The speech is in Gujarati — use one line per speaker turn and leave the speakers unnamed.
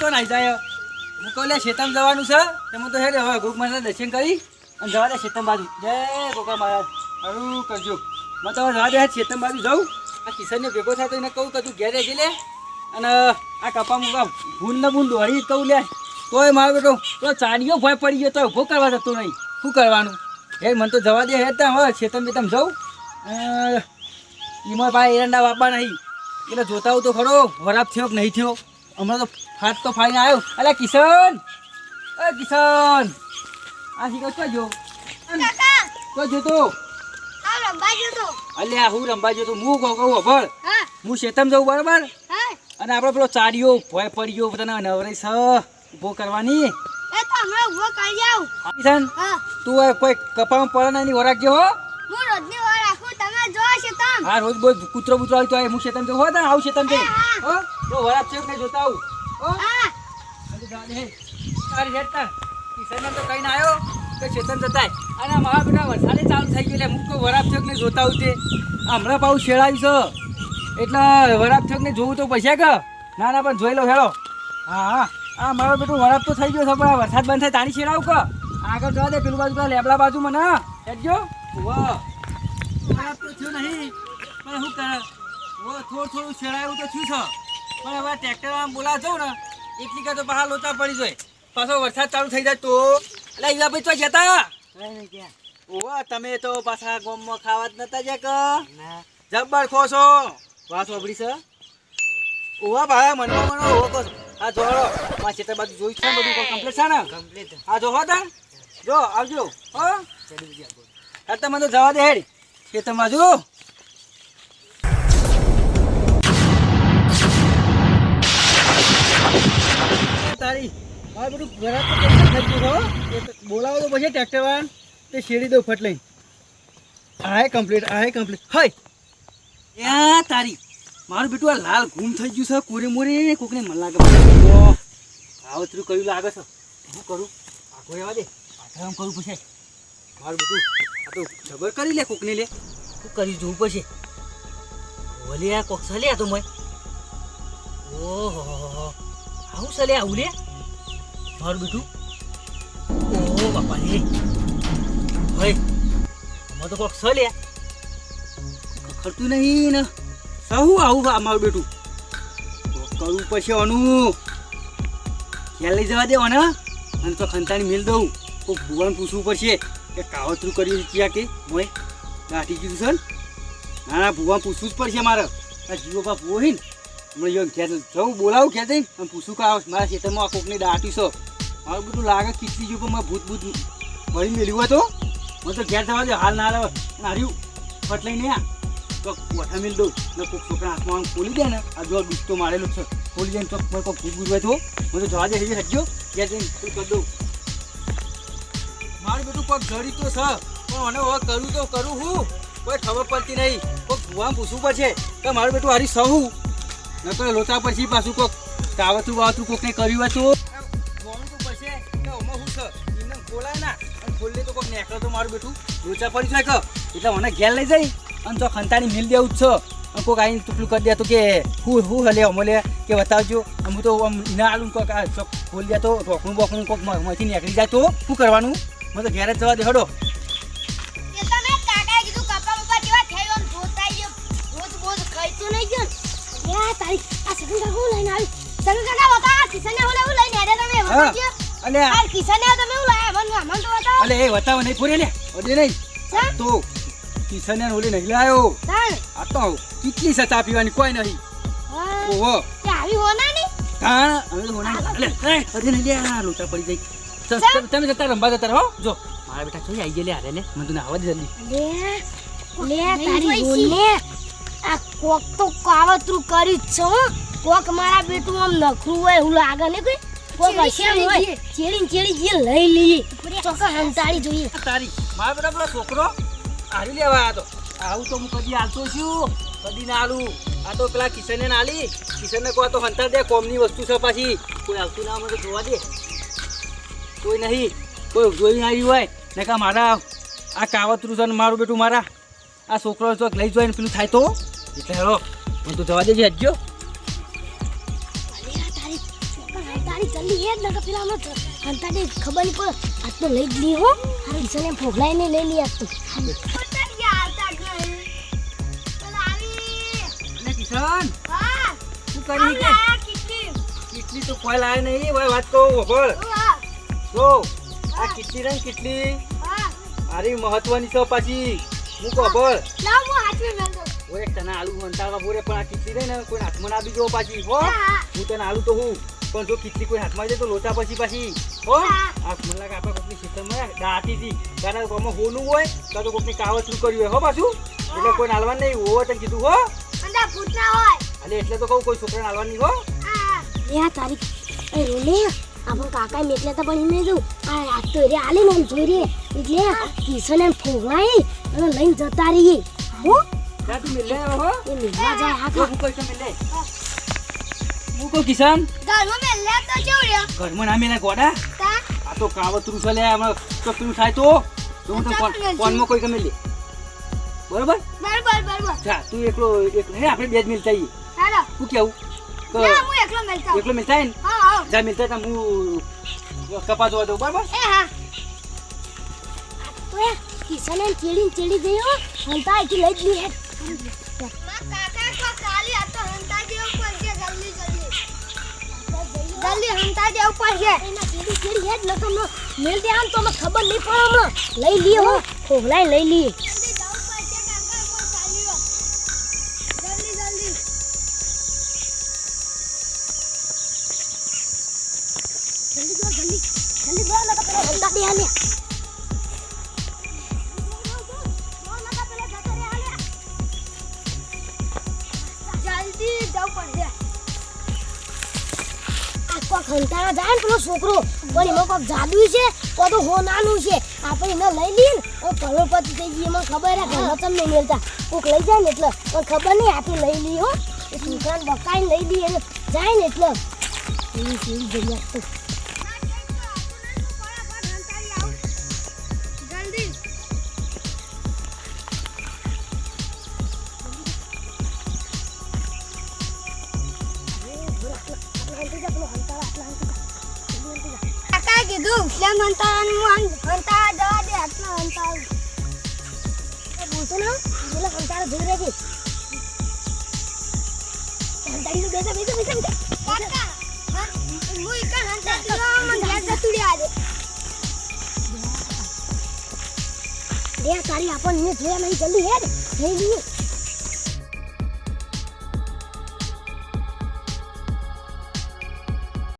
તો નાઈ જાય હું લે, શેતમ જવાનું છે. તેમાં તો હે હવે ગોક મને દર્શન કરી અને જવા દે શેતમ બાજુ. જય ગોકા મહારાજ. હરું કરજો. મેં તો જવા દે, શેતમ બાજુ જાઉં. આ કિશનને ભેગો થાય તો એને કહું કે ઘેર રહેજે લે અને આ કપા મુકા ભૂન ને ભૂન દોડી કહું લે. તોય મારો બેટો, તો ચાડીઓ ભય પડી ગયો તો ઊભો કરવા જતો નહીં. શું કરવાનું? હે મને તો જવા દે હે ત્યાં હવે શેતમ બેતમ જાઉં. એમાં ભાઈ એરંડા વાપા નહીં. એટલે જોતા હું તો ખરો, વરાપ થયો કે નહીં થયો? હમણાં તો ફાટ તો ફાઈને આવ્યો. અલે કિશન! એ કિશન! આ શીખો તો? જો તો. જોતો અલ્યા હું રંબા જતો હું કહું કહું અભળ
હું.
શેતમ જવું બરાબર?
હા.
અને આપણે પેલો ચાડીઓ ભોય પડ્યો બધાને નવરાઈ છ ઊભો કરવાની.
તો ઊભો
કિશન? કોઈ કપામાં પડે નહીં એની વરાક હો.
હું રોજની વાર રાખું તમે જો છે તમ
હા રોજ બોલ કૂતરો બૂતરો આવી તો હું શેતમ જઉં હો ને આવું શેતમ જઈ તો વરાપ છે જોતા આવું? તારી હેડ તાર તો કઈ આવ્યો તો ચેતન જતાય. અને મારા બેટા વરસાદે ચાલુ થઈ ગયો એટલે હું કોઈ વરાપ થયોક જોતા આવું તે. હમણાં પાછું શેળાયું છે. એટલે વરાપ થયોક જોવું તો પૈસા કે? ના પણ જોઈ લો હેડો હા હા આ મારો બેટું વરાપ તો થઈ ગયો છે, પણ વરસાદ બંધ થાય તાણી શેળાવું કે? આગળ જવા દે, પેલું બાજુ લેબડા બાજુ મને. હેડજો. વાહ વરાપ તો થયું નહીં. પણ શું કરે? ઓ થોડું થોડું છેડાયું તો થયું છે. પણ હવે ટ્રેક્ટર આમ બોલા જાઉં ને એટલી કાં તો બહાર લોચા પડી જાય. પાછો વરસાદ ચાલુ થઈ જાય તો? એટલે અહીંયા ભાઈ તો જતા ઓવા તમે તો પાછા ગોમમાં ખાવા જ નતા જ જબ્બર ખો છો? વાત વાપરી છે? ઓવા ભાઈ મનમાં મનો ઓવો કહો આ જોડો માં ખેતર બાજુ જોઈ છે બધું કમ્પ્લીટ છે ને? કમ્પ્લીટ હા જો હો તા જો આવજો. હો? હા તમે તો જવા દે હેડ. ખેતર બાજુ તારી. મારે બધું ઘરાક તો થઈ ગયું તો બોલાવો તો પછી ટ્રેક્ટર વાળા તે શેરી દઉં ફટ લઈ આય કમ્પ્લીટ આય કમ્પ્લીટ હય યા તારી. મારું બેટું આ લાલ ગુમ થઈ ગયું છે, કોરે મોરે. કોકને મન લાગે આવતરું કયું લાગે છે? શું કરું? આખો રહેવા દે. આમ કરું પછી. મારું બેટું, આ તો ખબર કરી લે કોકને લે. શું કરી જોવું પડશે. ઓલે આ કોક આ તો મય. ઓહો આવું સલે આવું લે. મારું બેટું. ઓહો બાપા રે ભાઈ, આમાં તો કોક સલે. ખરતું નહીં ને. સહુ આવું આ મારું બેટું. કરવું પડશે આનું. ખ્યાલ લઈ જવા દેવા ને અને તો ખંતાની મેલ દઉં. તો ભુવાને પૂછવું પડશે કે કાવતરું કર્યું છે ત્યાં કે? મોય ગાંઠી કીધું છે ના? ના ભુવાને પૂછવું જ પડશે મારે. આ જીવો બાપ ભૂવો હે ને. હમણાં જો ખેત જવું બોલાવું ખેત અને પૂછું કે મારા ખેતરમાં આ કોકની દાટી છો. મારું બધું લાગે કેટલી જો પણ મારે ભૂત ભૂત ભરી મેળ્યું હતો તો. મને તો ઘેર થવા દે, હાલ ના આવે. નાર્યું ફટ લઈને આ. તો કોઠા મેળ દઉં? ને કોઈક છોકરા હાથમાં ખોલી દે ને, આ જો દુસ્તો મારેલો છે. ખોલી દે ને તો મારે કોઈ ભૂત ભૂત હોય તો. મને તો જવા દે હજી હટજો ઘેર જઈને શું કરી દઉં? મારું બધું કોઈક જડી તો છે, પણ મને હવે કરું તો કરું હું. કોઈ ખબર પડતી નહીં. કોઈ ભૂવા પૂછવું પડશે કે મારું બેટું હારી સહું. નકર લોચા પછી પાછું કોક કાવતું વાવતું કોકને કર્યું હોય તો? ખોલે તો કોક નેકળે તો મારું બેઠું લોચા પડી જાય એટલે મને ઘેર લઈ જાય અને તો ખંતાની મિલ દેવું છે. કોક આવીને ટુકલું કરી દેતું કે હું હું હલે અમલે કે બતાવજો. હું તો આમ ના આલું કોક ખોલી દે તો ઢોકણું કોકમાંથી નીકળી જાય તો શું કરવાનું? મને તો ઘેર જવા દે, હડો. અલે
આ કિશને તમે હું લાયા મન મન તો બતાવો.
અલે એ બતાવો નહીં પૂરે લે. અડે નહીં.
સા
તો કિશન ને ઓલે નહીં લાયો. આ તો કેટલી સતા પીવાની કોઈ નહીં. ઓહો.
તે આવી હોના ની
તાણ હવે હોના અલે એ અરે નહીં લે આ લોચા પડી જાય તમે જતા રંબા જતા રહો જો. મારા બેટા જોઈ આવી ગયા લે હારે લે મને તને આવવા દે જલ્દી.
લે લે તારી લે આ કોક તો કાવતરું કરી છે હો. કોક મારા બેટું આમ નખરું હોય એવું લાગે ને કોઈ? કોક હશે હોય ચેડી ચેડી જે લઈ લઈએ. ચોક્કસ હંતાળી જોઈએ.
તારી. મારા બેટા પેલો છોકરો હારી લેવા આવ્યો તો. આવું તો હું કદી હાલતો છું. કદી ના હાલું. આ તો પેલા કિશનને ના કિશનને કહો તો હંતા દે કોમની વસ્તુ છે પાછી. કોઈ આવતું ના મને જોવા દે. કોઈ નહીં. કોઈ જોઈ ના આવ્યું હોય. ને કા મારા આ કાવતરું છે ને મારું બેટું મારા. આ છોકરો ચોક લઈ જોઈને પેલું થાય તો? એટલે હેરો હું તો જવા દેજે હજ્જો
જલ્દી હેડ નકર પેલા અમે હંતાડી ખબર નહીં પડે આ તો લઈ જ લી હો. હારું ઈસને ફોગલાઈને લઈ લી આ તો
કિશન શું કરી કે કેટલી તો. કોઈ લાવે નહીં ભાઈ વાત કહું ખબર જો આ કેટલી રંગ કેટલી મારી મહત્વની છે પાછી હું ખબર ઓરે તને આલુ મંતાવા બોરે પણ આ કેટલી રહી ને કોઈ હાથમાં ના બીજો પાછી હો હું તને આલુ તો હું. પણ જો કેટલી કોઈ હાથમાં જાય તો લોચા પછી પાછી. હો? આ મને લાગે આપણે કોકની ખેતરમાં ગાતી હતી કારણ કે આમાં હોનું હોય કાં તો કોકની કાવતરું કર્યું હોય. હો પાછું? એટલે કોઈ નાલવાનું નહીં. હોવો તને કીધું હો? અલે એટલે તો કહું કોઈ છોકરા નાલવાની હો?
આ તારી એ રોને આપણ કાકા મેટલે તો પણ એમને જો આ આ તો રે આલે ને જોઈ રે. એટલે કિશન એમ ફોગલાઈ અને લઈને જતા રહીએ. હો?
તું મિલ હો?
એ મિલવા જાય હા
હું કહું મિલ. લે હું તો જોડ્યો ઘરમાં ના મિલે ગોડા. આ તો કાવતરું છે લે હમણાં તો પેલું થાય તો. તો હું ફોન ફોનમાં કોઈ ગમે લે. બરોબર? જા તું એકલો એક ને આપણે બે જ મિલતા આવીએ શું કેવું? તો એકલો મિલતા ને? જા મિલતા તા હું કપા જોવા દઉં બરાબર?
તો એ કિશન એમ ચેડી ચેડી ગયો હંતા આખી લઈ જ લી.
જલ્દી હંતા દેવ પડશે
એના ચેડી ચેડી હેડ નકર નો મેલ દે આમ તો મને ખબર નહીં પડે હમણાં. લઈ લીએ હો ફોગલાઈ લઈ લીએ
જલ્દી જલ્દી. જલ્દી
જલ્દી જલ્દી. જલ્દી જો નકર પેલો હંતા દે આલે
જલ્દી
કોક હંતારા જાય ને પેલો છોકરો. પણ એમાં કોક જાદુ છે તો તો હોનાનું છે. આપણે એને લઈ લઈએ ને, તો કરોડપતિ થઈ જઈએ એમાં ખબર હે ઘર તમને મેળતા. કોક લઈ જાય ને એટલે, પણ ખબર નહીં, આપણે લઈ લઈએ હો. એ છોકરાને બકાઈને લઈ દઈએ જાય ને એટલે. એવી જગ્યા
કાકા કીધું કેમ હંતા હંતા જવા દે આટલા હંતા
બોલતો ને પેલા કંટાળો જોઈ રહે કંટાળી તો બેસા બેસા બેસા
કાકા હું ઈકા હંતા દેવા મને ઘેર જતુડી આદે
લે તારી આપણને જોયા નહીં, જલ્દી હેડ. લઈ લઈએ